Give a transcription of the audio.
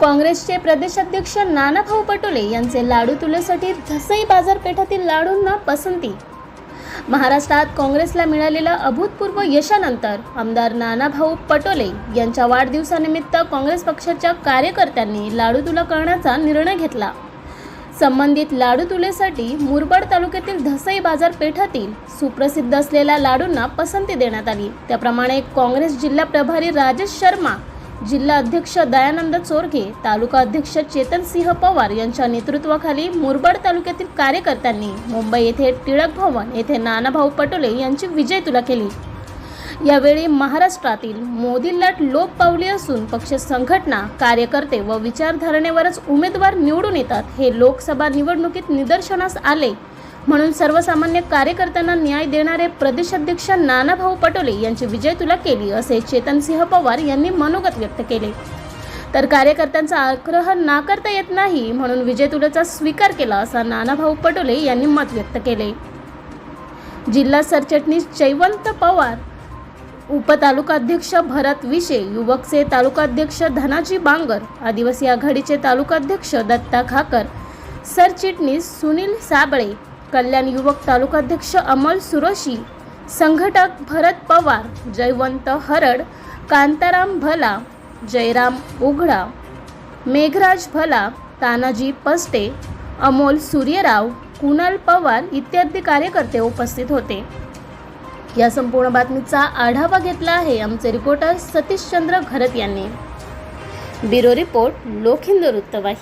काँग्रेसचे प्रदेशाध्यक्ष नानाभाऊ पटोले यांचे लाडू तुलेसाठी धसई बाजारपेठातील लाडूंना पसंती. महाराष्ट्रात काँग्रेसला मिळालेल्या अभूतपूर्व यशानंतर आमदार नानाभाऊ पटोले यांच्या वाढदिवसानिमित्त काँग्रेस पक्षाच्या कार्यकर्त्यांनी लाडू तुला करण्याचा निर्णय घेतला. संबंधित लाडू तुलेसाठी मुरबाड तालुक्यातील धसई बाजारपेठातील सुप्रसिद्ध असलेल्या लाडूंना पसंती देण्यात आली. त्याप्रमाणे काँग्रेस जिल्हा प्रभारी राजेश शर्मा जिल्हा अध्यक्ष दयानंद चोरगे तालुका अध्यक्ष चेतन सिंह पवार यांच्या नेतृत्वाखाली मुरबाड तालुक्यातील कार्यकर्त्यांनी मुंबई येथे टिळक भवन येथे नानाभाऊ पटोले यांची विजय तुला केली. यावेळी महाराष्ट्रातील मोदी लाट लोप पावली असून पक्ष संघटना कार्यकर्ते व विचारधारणेवरच उमेदवार निवडून येतात हे लोकसभा निवडणुकीत निदर्शनास आले. म्हणून सर्वसामान्य कार्यकर्त्यांना न्याय देणारे प्रदेशाध्यक्ष नानाभाऊ पटोले यांची विजय तुला केली असे चेतनसिंह पवार यांनी मनोगत व्यक्त केले. तर कार्यकर्त्यांचा आग्रह नाकारता येत नाही म्हणून विजय तुलेचा स्वीकार केला असा नानाभाऊ पटोले यांनी मत व्यक्त केले. जिल्हा सरचिटणीस जयवंत पवार उपतालुकाध्यक्ष भरत विशे युवकचे तालुकाध्यक्ष धनाजी बांगर आदिवासी आघाडीचे तालुकाध्यक्ष दत्ता खाकर सरचिटणीस सुनील साबळे कल्याण युवक तालुकाध्यक्ष अमल सुरोशी संघटक भरत पवार जयवंत हरड कांताराम भला जयराम उघडा मेघराज भला तानाजी पस्टे अमोल सूर्यराव कुणाल पवार इत्यादी कार्यकर्ते उपस्थित होते. या संपूर्ण बातमीचा आढावा घेतला आहे आमचे रिपोर्टर सतीशचंद्र घरत यांनी. ब्युरो रिपोर्ट लोखिंद वृत्तवाहिनी.